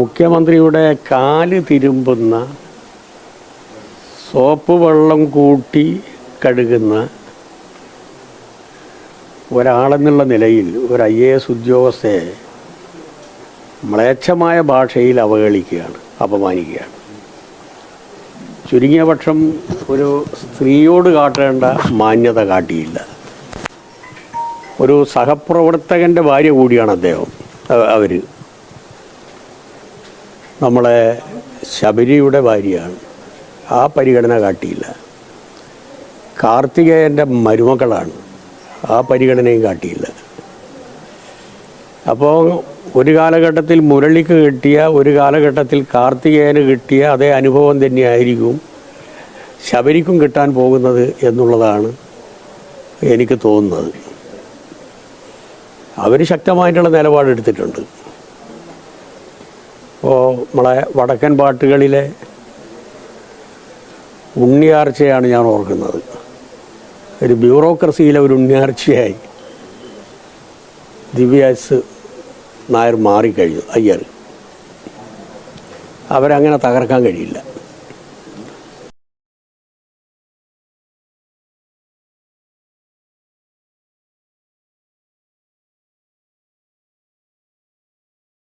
മുഖ്യമന്ത്രിയുടെ കാൽ തിരുമ്പുന്ന സോപ്പ് വെള്ളം കൂട്ടി കഴുകുന്ന ഒരാളെന്നുള്ള നിലയിൽ ഒരു ഐ എ എസ് ഉദ്യോഗസ്ഥയെ മ്ലേച്ഛമായ ഭാഷയിൽ അവഹേളിക്കുകയാണ് അപമാനിക്കുകയാണ്. ചുരുങ്ങിയ പക്ഷം ഒരു സ്ത്രീയോട് കാട്ടേണ്ട മാന്യത കാട്ടിയില്ല. ഒരു സഹപ്രവർത്തകന്റെ ഭാര്യ കൂടിയാണ് അദ്ദേഹം അവർ നമ്മളെ ശബരിയുടെ ഭാര്യയാണ്. ആ പരിഗണന കാട്ടിയില്ല. കാർത്തികേയന്റെ മരുമക്കളാണ്. ആ പരിഗണനയും കാട്ടിയില്ല. അപ്പോൾ ഒരു കാലഘട്ടത്തിൽ മുരളിക്ക് കിട്ടിയ ഒരു കാലഘട്ടത്തിൽ കാർത്തികേയന് കിട്ടിയ അതേ അനുഭവം തന്നെയായിരിക്കും ശബരിക്കും കിട്ടാൻ പോകുന്നത് എന്നുള്ളതാണ് എനിക്ക് തോന്നുന്നത്. അവർ ശക്തമായിട്ടുള്ള നിലപാടെടുത്തിട്ടുണ്ട്. ഇപ്പോൾ നമ്മളെ വടക്കൻ പാട്ടുകളിലെ ഉണ്ണിയാർച്ചയാണ് ഞാൻ ഓർക്കുന്നത്. ഒരു ബ്യൂറോക്രസിയിലെ ഒരു ഉണ്ണിയാർച്ചയായി ദിവ്യാസ് നായർ മാറിക്കഴിഞ്ഞു അയ്യർ. അവരങ്ങനെ തകർക്കാൻ കഴിയില്ല.